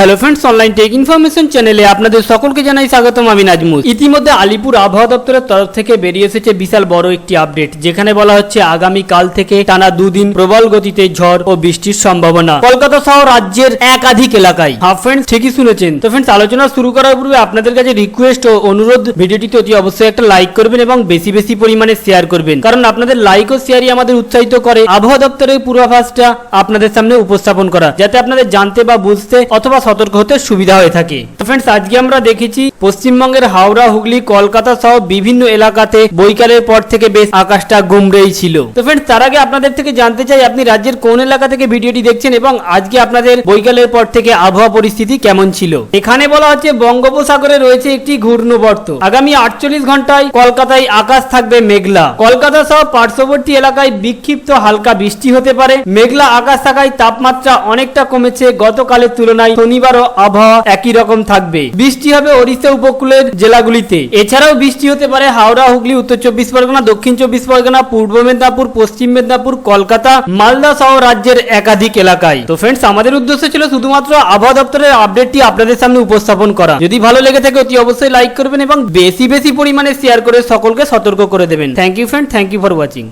Hello friends online tech information চ্যানেলে আপনাদের সকলকে জানাই স্বাগতম, আমি নাজমুল। ইতিমধ্যে আলিপুর আবহাওয়া দপ্তরের তরফ থেকে বেরিয়ে এসেছে বিশাল বড় একটি আপডেট যেখানে বলা হচ্ছে আগামী কাল থেকে টানা দুদিন প্রবল গতিতে ঝড় ও বৃষ্টির সম্ভাবনা। কলকাতা সহ রাজ্যের একাধিক এলাকায়। হ্যাঁ ফ্রেন্ডস ঠিকই শুনেছেন। তো ফ্রেন্ডস আলোচনা শুরু করার পূর্বে আপনাদের কাছে রিকোয়েস্ট ও অনুরোধ, ভিডিওটিতে অতি অবশ্যই একটা লাইক করবেন এবং বেশি বেশি পরিমাণে শেয়ার করবেন। কারণ আপনাদের লাইক ও শেয়ারই আমাদের উৎসাহিত করে আবহাওয়া দপ্তরের পূর্বাভাসটা আপনাদের সামনে উপস্থাপন করা, যাতে আপনাদের জানতে বা বুঝতে অথবা সতর্ক হতে সুবিধা হয়ে থাকে। তো ফ্রেন্ডস আজকে আমরা দেখেছি পশ্চিমবঙ্গের হাওড়া, হুগলি, কলকাতা সহ বিভিন্ন এলাকাতে বৈকালের পর থেকে বেশ আকাশটা গুমরেই ছিল। তো ফ্রেন্ডস তার আগে আপনাদের থেকে জানতে চাই, আপনি রাজ্যের কোন এলাকা থেকে ভিডিওটি দেখছেন এবং আজকে আপনাদের বৈকালের পর থেকে আবহাওয়া পরিস্থিতি কেমন ছিল? এখানে বলা হচ্ছে, বঙ্গোপসাগরে রয়েছে একটি ঘূর্ণবর্ত। আগামী আটচল্লিশ ঘন্টায় কলকাতায় আকাশ থাকবে মেঘলা। কলকাতা সহ পার্শ্ববর্তী এলাকায় বিক্ষিপ্ত হালকা বৃষ্টি হতে পারে। মেঘলা আকাশ থাকায় তাপমাত্রা অনেকটা কমেছে। গতকালের তুলনায় শনিবারও আবহাওয়া একই রকম থাকবে। বৃষ্টি হবে ওড়িশা উপকূলের জেলাগুলিতে। এছাড়াও বৃষ্টি হতে পারে হাওড়া, হুগলি, উত্তর চব্বিশ পরগনা, দক্ষিণ চব্বিশ পরগনা, পূর্ব মেদিনীপুর, পশ্চিম মেদিনীপুর, কলকাতা, মালদা সহ রাজ্যের একাধিক এলাকায়। তো ফ্রেন্ডস আমাদের উদ্দেশ্য ছিল শুধুমাত্র আবহাওয়া দপ্তরের আপডেটটি আপনাদের সামনে উপস্থাপন করা। যদি ভালো লেগে থাকে, অতি অবশ্যই লাইক করবেন এবং বেশি বেশি পরিমাণে শেয়ার করে সকলকে সতর্ক করে দেবেন। Thank you friend thank you for watching